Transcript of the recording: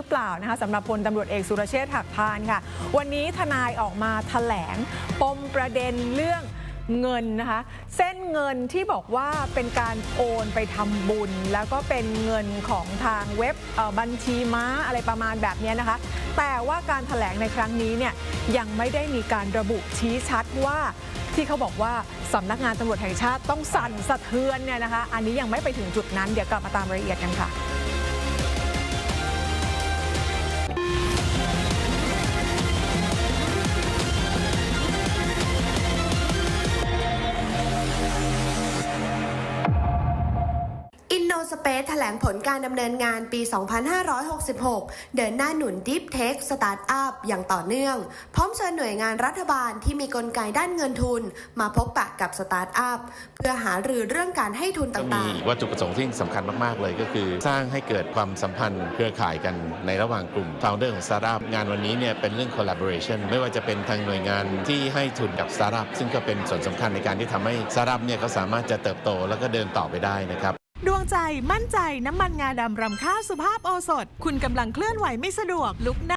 หรือเปล่านะคะสำหรับพลตำรวจเอกสุรเชษฐ์หักพานค่ะ วันนี้ทนายออกมาแถลง ปมประเด็นเรื่องเงินนะคะ เส้นเงินที่บอกว่าเป็นการโอนไปทำบุญ แล้วก็เป็นเงินของทางเว็บบัญชีม้าอะไรประมาณแบบนี้นะคะ แต่ว่าการแถลงในครั้งนี้เนี่ยยังไม่ได้มีการระบุชี้ชัดว่าที่เขาบอกว่าสำนักงานตำรวจแห่งชาติต้องสั่นสะเทือนเนี่ยนะคะ อันนี้ยังไม่ไปถึงจุดนั้นเดี๋ยวกลับมาตามรายละเอียดกันค่ะ อินโนสเปซแถลงผลการดำเนินงานปี 2566 เดินหน้าหนุน Deep Tech Startup อย่างต่อเนื่อง พร้อมเชิญหน่วยงานรัฐบาลที่มีกลไกด้านเงินทุน มาพบปะกับสตาร์ทอัพเพื่อหารือเรื่องการให้ทุนต่างๆ วัตถุประสงค์ที่สำคัญมาก ๆ เลยก็คือ สร้างให้เกิดความสัมพันธ์เครือข่ายกันในระหว่างกลุ่ม founder ของ startup งานวันนี้เนี่ยเป็นเรื่อง collaboration ไม่ว่าจะเป็นทางหน่วยงานที่ให้ทุนกับ startup ซึ่งก็เป็นส่วนสำคัญในการที่ทำให้ startup เนี่ยเขาสามารถจะเติบโตแล้วก็เดินต่อไปได้นะครับ งใจ มั่นใจ น้ำมันงาดำรำข้าวสุภาพโอสถ คุณกำลังเคลื่อนไหวไม่สะดวกลุกนั่ง